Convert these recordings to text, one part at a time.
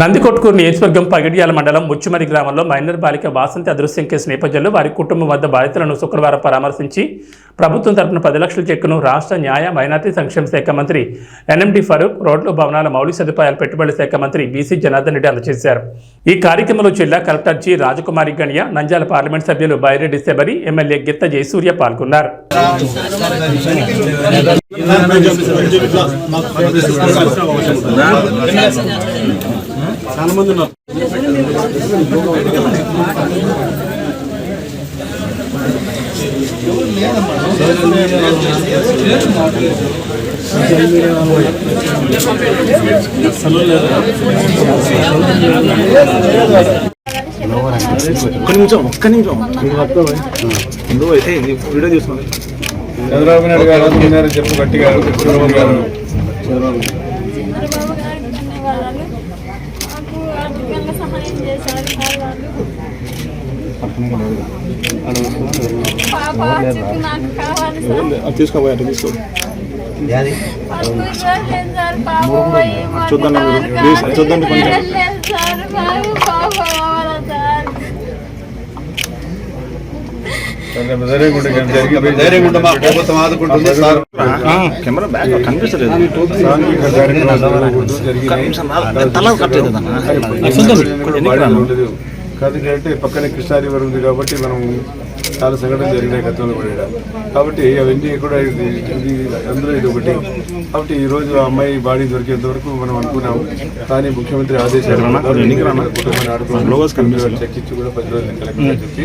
నందికొట్కూరు నియోజకవర్గం పగిడ్యాల మండలం ముచ్చుమరి గ్రామంలో మైనర్ బాలిక వాసంతి అదృశ్యం కేసు నేపథ్యంలో వారి కుటుంబం వద్ద బాధితులను శుక్రవారం పరామర్శించి ప్రభుత్వం తరపున పది లక్షల చెక్కును రాష్ట్ర న్యాయ మైనార్టీ సంక్షేమ శాఖ మంత్రి ఎన్ఎండి ఫరూక్ రోడ్లు భవనాల మౌలిక సదుపాయాల పెట్టుబడి శాఖ మంత్రి బీసీ జనార్దన్ రెడ్డి అందజేశారు. ఈ కార్యక్రమంలో జిల్లా collector G Rajakumari Ganiya Nandyal parliament సభ్యులు బైరెడ్డి శబరి ఎమ్మెల్యే గిత్త జయసూర్య పాల్గొన్నారు. చాలా మంది ఉన్నారు. ఒక్క నిమిషం ఒక్క నిమిషం. నువ్వు అయితే వీడియో చూసుకోండి చంద్రబాబు నాయుడు గారు చెప్పు గట్టిగా చంద్రబాబు గారు. చంద్రబాబు చంద్రబాబు గారికి ధన్యవాదాలు మాకు ఆర్థికంగా సహాయం చేశారు సార్ వాళ్ళు పాప చెప్పి నాకు కావాలి సార్ తీసుకోబోయే తీసుకో చూద్దాం. చూద్దండి కొంచెం. అంటే పక్కనే కృష్ణా రివర్ ఉంది కాబట్టి మనం చాలా సంఘటనలు జరిగినాయి గతంలో కూడా. కాబట్టి అవన్నీ కూడా ఇది అందులో ఇది ఒకటి. కాబట్టి ఈ రోజు ఆ అమ్మాయి బాడీ దొరికేంత వరకు మనం అనుకున్నాం కానీ ముఖ్యమంత్రి ఆదేశాలు చర్చించి కూడా పది రోజులు కలెక్టర్ చెప్పి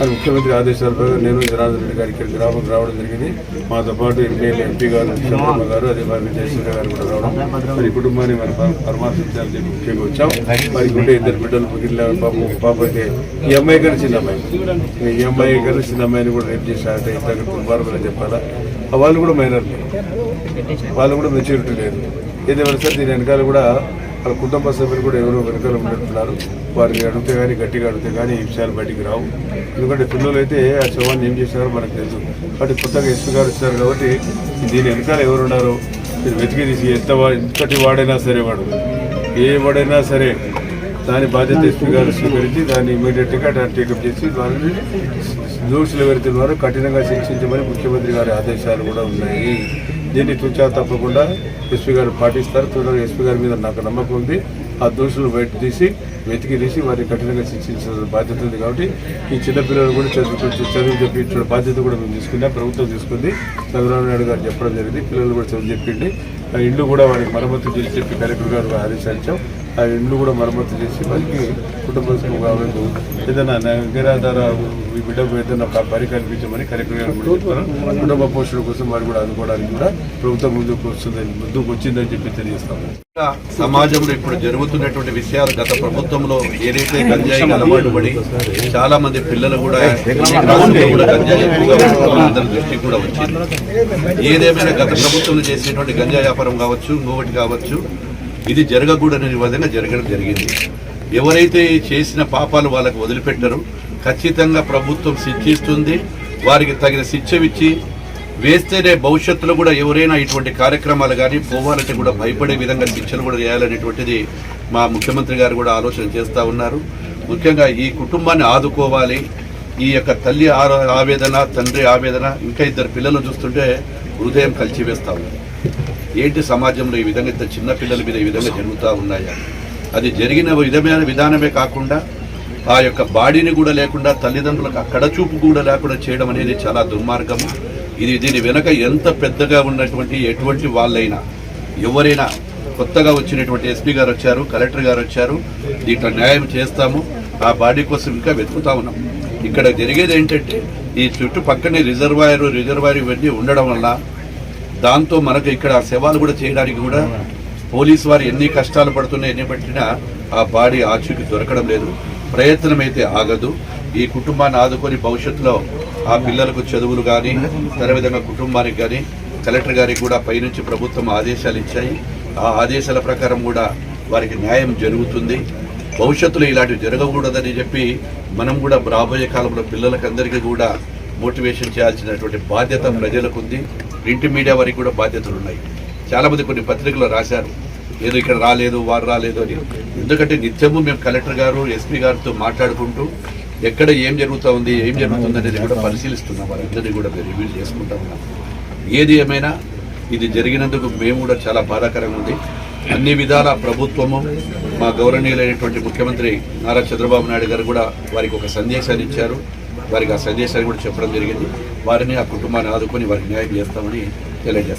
అది ముఖ్యమంత్రి ఆదేశాల ప్రకారం నేను జనార్దన్ రెడ్డి గారి ఇక్కడ గ్రామం రావడం జరిగింది. మాతో పాటు ఎమ్మెల్యే ఎంపీ గారు చంద్రబాబు గారు అదే మరి విజయశ్వర గారు కూడా రావడం. మరి కుటుంబాన్ని మరి పర- పరామర్శించాలని చెప్పి ముఖ్యంగా వచ్చాం. మరి ఉండే ఇద్దరు బిడ్డలు మిగిలిన పాప పాప అయితే ఈ అమ్మాయి గారు చిన్న అమ్మాయి. ఈ అమ్మాయి గారు చిన్న అమ్మాయిని కూడా రేపు చేశారంటే ఇంత దుర్మార్గులు చెప్పాలా? వాళ్ళు కూడా మైనర్. వాళ్ళు కూడా మెచ్యూరిటీ లేదు. ఏదేమైనా సరే దీని వెనకాల కూడా వాళ్ళ కుటుంబ సభ్యులు కూడా ఎవరో వెనకాల ఉన్నట్టున్నారు వారిని అడిగితే కానీ గట్టిగా అడిగితే కానీ ఈ విషయాలు బయటికి రావు. ఎందుకంటే పిల్లలు అయితే ఆ శవాన్ని ఏం చేశారో మనకు తెలుసు. కాబట్టి కొత్తగా ఎస్పీ గారు వచ్చారు కాబట్టి దీని వెనకాల ఎవరున్నారు మీరు వెతికి తీసి ఎంత ఎంతటి వాడైనా సరే వాడు. ఏ వాడైనా సరే దాని బాధ్యత ఎస్పీ గారు స్వీకరించి దాన్ని ఇమీడియట్గా టేకప్ చేసి వాళ్ళని దోషులు ఎవరైతే ఉన్నారో కఠినంగా శిక్షించమని ముఖ్యమంత్రి గారి ఆదేశాలు కూడా ఉన్నాయి. దీన్ని తుచా తప్పకుండా ఎస్పీ గారు పాటిస్తారు. త్వరగా ఎస్పీ గారి మీద నాకు నమ్మకం ఉంది. ఆ దోషులు బయట తీసి వెతికి తీసి వారిని కఠినంగా శిక్షించాల్సిన బాధ్యత ఉంది కాబట్టి ఈ చిన్నపిల్లలు కూడా చదువు చదువు చెప్పించిన బాధ్యత కూడా మేము తీసుకున్నా. ప్రభుత్వం తీసుకుంది. చంద్రబాబు నాయుడు గారు చెప్పడం జరిగింది. పిల్లలు కూడా చదువు చెప్పింది. ఆ కూడా వారికి మరమ్మతు చేసి చెప్పి కలెక్టర్ గారు ఆదేశించాం ఆ ఇండ్లు కూడా మరమ్మతు చేసి వారికి కుటుంబ కావాలని ఏదైనా నిరాధార ఈ బిడ్డకు ఏదైనా పని కల్పించమని చెప్పారు కుటుంబ పోషణ కోసం వారు కూడా అనుకోవడానికి కూడా ప్రభుత్వం ముందుకు వస్తుందని ముందుకు వచ్చిందని చెప్పి తెలియజేస్తాము సమాజంలో ఇప్పుడు జరుగుతున్నటువంటి విషయాలు గత ప్రభుత్వంలో ఏదైతే గంజాయి అలవాటు పడి చాలా మంది పిల్లలు కూడా కూడా గంజాయి ఎక్కువగా అందరి దృష్టికి కూడా వచ్చింది ఏదేమైనా గత ప్రభుత్వంలో చేసినటువంటి గంజాయి వ్యాపారం కావచ్చు ఇంకొకటి కావచ్చు ఇది జరగకూడని విధంగా జరగడం జరిగింది. ఎవరైతే చేసిన పాపాలు వాళ్ళకు వదిలిపెట్టరు ఖచ్చితంగా ప్రభుత్వం శిక్షిస్తుంది వారికి తగిన శిక్షవిచ్చి వేస్తేనే భవిష్యత్తులో కూడా ఎవరైనా ఇటువంటి కార్యక్రమాలు కానీ పోవాలంటే కూడా భయపడే విధంగా శిక్షలు కూడా చేయాలనేటువంటిది మా ముఖ్యమంత్రి గారు కూడా ఆలోచన చేస్తూ ఉన్నారు. ముఖ్యంగా ఈ కుటుంబాన్ని ఆదుకోవాలి. ఈ యొక్క తల్లి ఆ- ఆవేదన తండ్రి ఆవేదన ఇంకా ఇద్దరు పిల్లలు చూస్తుంటే హృదయం కలిచివేస్తా ఉంది. ఏంటి సమాజంలో ఈ విధంగా ఇంత చిన్నపిల్లల మీద ఈ విధంగా జరుగుతూ ఉన్నాయా? అది జరిగిన విధమైన విధానమే కాకుండా ఆ యొక్క బాడీని కూడా లేకుండా తల్లిదండ్రులకు అక్కడ చూపు కూడా లేకుండా చేయడం అనేది చాలా దుర్మార్గము. ఇది దీని వెనక ఎంత పెద్దగా ఉన్నటువంటి ఎటువంటి వాళ్ళైనా ఎవరైనా కొత్తగా వచ్చినటువంటి ఎస్పీ గారు వచ్చారు కలెక్టర్ గారు వచ్చారు దీంట్లో న్యాయం చేస్తాము ఆ బాడీ కోసం ఇంకా వెతుకుతా ఉన్నాం. ఇక్కడ జరిగేది ఏంటంటే ఈ చుట్టుపక్కనే రిజర్వాయర్ రిజర్వాయర్ ఇవన్నీ ఉండడం వల్ల దాంతో మనకు ఇక్కడ సేవలు కూడా చేయడానికి కూడా పోలీసు వారు ఎన్ని కష్టాలు పడుతున్నా ఎన్ని పట్టినా ఆ బాడీ ఆచూకి దొరకడం లేదు. ప్రయత్నం అయితే ఆగదు. ఈ కుటుంబాన్ని ఆదుకొని భవిష్యత్తులో ఆ పిల్లలకు చదువులు కానీ విధంగా కుటుంబానికి కానీ కలెక్టర్ గారికి కూడా పైనుంచి ప్రభుత్వం ఆదేశాలు ఇచ్చాయి. ఆ ఆదేశాల ప్రకారం కూడా వారికి న్యాయం జరుగుతుంది. భవిష్యత్తులో ఇలాంటివి జరగకూడదని చెప్పి మనం కూడా రాబోయే కాలంలో పిల్లలకందరికీ కూడా మోటివేషన్ చేయాల్సినటువంటి బాధ్యత ప్రజలకు ఉంది ప్రింట్ మీడియా వారికి కూడా బాధ్యతలు ఉన్నాయి. చాలామంది కొన్ని పత్రికలు రాశారు. ఏదో ఇక్కడ రాలేదు వారు రాలేదు అని. ఎందుకంటే నిత్యము మేము కలెక్టర్ గారు ఎస్పీ గారితో మాట్లాడుకుంటూ ఎక్కడ ఏం జరుగుతూ ఉంది ఏం జరుగుతుంది అనేది కూడా పరిశీలిస్తున్నాం. వారందరినీ కూడా రివ్యూ చేసుకుంటా ఉన్నాం. ఏది ఏమైనా ఇది జరిగినందుకు మేము కూడా చాలా బాధాకరంగా ఉంది. అన్ని విధాల ప్రభుత్వము మా గౌరవనీయులైనటువంటి ముఖ్యమంత్రి నారా చంద్రబాబు నాయుడు గారు కూడా వారికి ఒక సందేశాన్ని ఇచ్చారు. వారికి ఆ సందేశాన్ని కూడా చెప్పడం జరిగింది. వారిని ఆ కుటుంబాన్ని ఆదుకొని వారికి న్యాయం చేస్తామని తెలియజేస్తాం.